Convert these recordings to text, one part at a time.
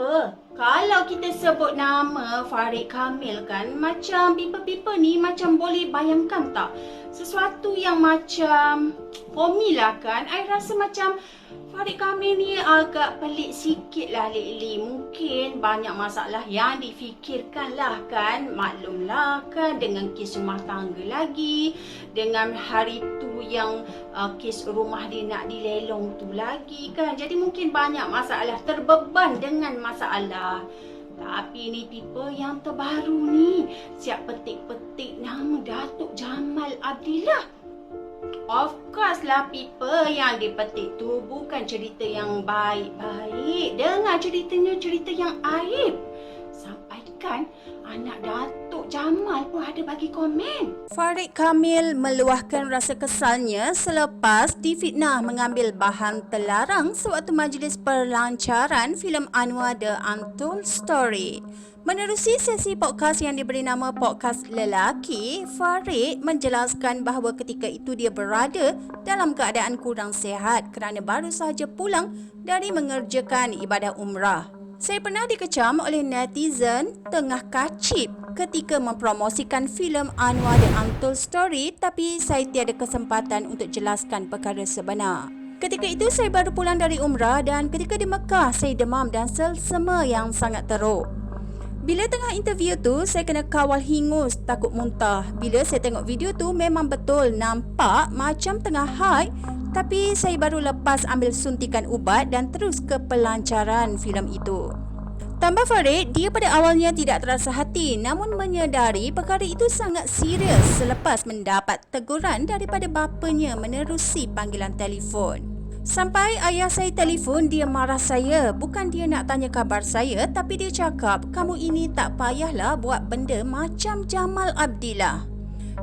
people, kalau kita sebut nama Farid Kamil kan, macam people-people ni macam boleh bayangkan tak? Sesuatu yang macam, for me lah kan, I rasa macam Farid Kamil ni agak pelik sikit lah lately. Mungkin banyak masalah yang difikirkan lah kan. Maklum lah kan dengan kes rumah tangga lagi. Dengan hari tu yang uh, kes rumah dia nak dilelong tu lagi kan. Jadi mungkin banyak masalah. Terbeban dengan masalah. Tapi ni people yang terbaru ni. Siap petik-petik nama Datuk Jamal Abdillah. Of course lah people yang dipetik tu bukan cerita yang baik-baik. Dengar ceritanya cerita yang aib. Sampaikan anak Datuk Jamal bagi komen. Farid Kamil meluahkan rasa kesalnya selepas difitnah mengambil bahan terlarang sewaktu majlis perlancaran filem Anwar The Untold Story. Menerusi sesi podcast yang diberi nama Podcast Lelaki, Farid menjelaskan bahawa ketika itu dia berada dalam keadaan kurang sihat kerana baru sahaja pulang dari mengerjakan ibadah umrah. Saya pernah dikecam oleh netizen tengah kacip ketika mempromosikan filem Anwar The Untold Story tapi saya tiada kesempatan untuk jelaskan perkara sebenar. Ketika itu saya baru pulang dari umrah dan ketika di Mekah saya demam dan selsema yang sangat teruk. Bila tengah interview tu, saya kena kawal hingus takut muntah. Bila saya tengok video tu, memang betul nampak macam tengah high. Tapi saya baru lepas ambil suntikan ubat dan terus ke pelancaran filem itu. Tambah Farid, dia pada awalnya tidak terasa hati namun menyedari perkara itu sangat serius selepas mendapat teguran daripada bapanya menerusi panggilan telefon. Sampai ayah saya telefon dia marah saya Bukan dia nak tanya kabar saya Tapi dia cakap Kamu ini tak payahlah buat benda macam Jamal Abdillah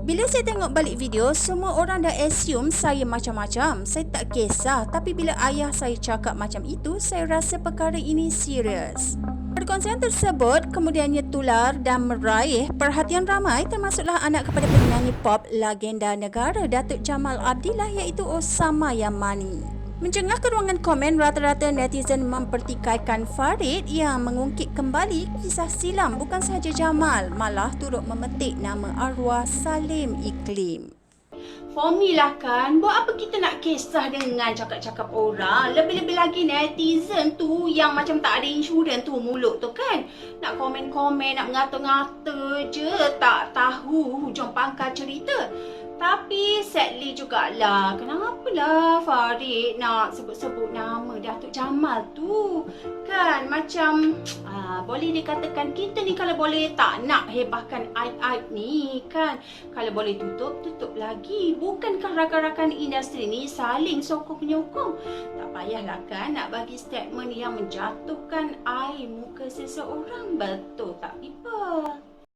bila saya tengok balik video, semua orang dah assume saya macam-macam. Saya tak kisah, tapi bila ayah saya cakap macam itu, saya rasa perkara ini serius. Perkongsian tersebut kemudiannya tular dan meraih perhatian ramai termasuklah anak kepada penyanyi pop legenda negara Datuk Jamal Abdillah iaitu Osama Yamani. Mencengah ke ruangan komen, rata-rata netizen mempertikaikan Farid yang mengungkit kembali kisah silam bukan sahaja Jamal, malah turut memetik nama arwah Salim Iklim. For me lah kan, buat apa kita nak kisah dengan cakap-cakap orang? Lebih-lebih lagi netizen tu yang macam tak ada insurans tu mulut tu kan. Nak komen-komen, nak mengata-ngata je, tak tahu hujung pangkal cerita. Tapi sadly jugalah, kenapalah Farid nak sebut-sebut nama Datuk Jamal tu? Kan macam aa, boleh dikatakan kita ni kalau boleh tak nak hebahkan aib-aib ni kan. Kalau boleh tutup, tutup lagi. Bukankah rakan-rakan industri ni saling sokong-menyokong? Tak payahlah kan nak bagi statement yang menjatuhkan air muka seseorang. Betul tak people?